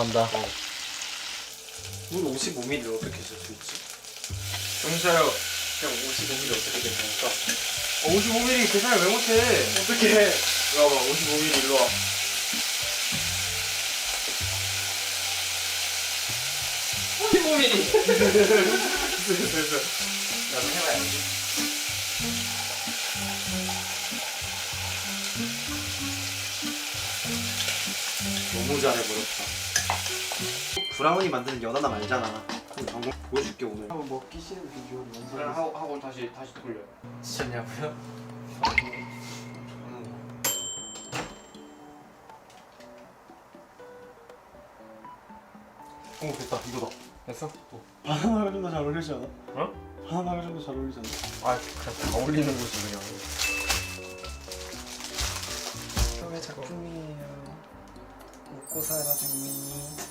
한다. 물 55ml를 어떻게 쓸 수 있지? 정사요. 형 55ml 어떻게 괜찮을까? 55mm 계산을 왜 못해? 어떻게 해? 이리 와봐. 55mm 일로 와. 나도 해봐야지. 너무 잘해버렸다. 브라우니 만드는 연하나 말잖아. 그럼 방금 보여줄게 오늘. 한번 먹기 싫은 비주얼 영상. 하고 하고 다시 다시 돌려. 지쳤냐고요? 오 됐다 이거다. 됐어? 바나나가 좀더잘 어울리지 않아? 어? 바나나가 좀더잘 어울리지 않아? 아 그냥 다 어울리는 거지 그냥. 처음에 작품이에요. 먹고 살아 장민이.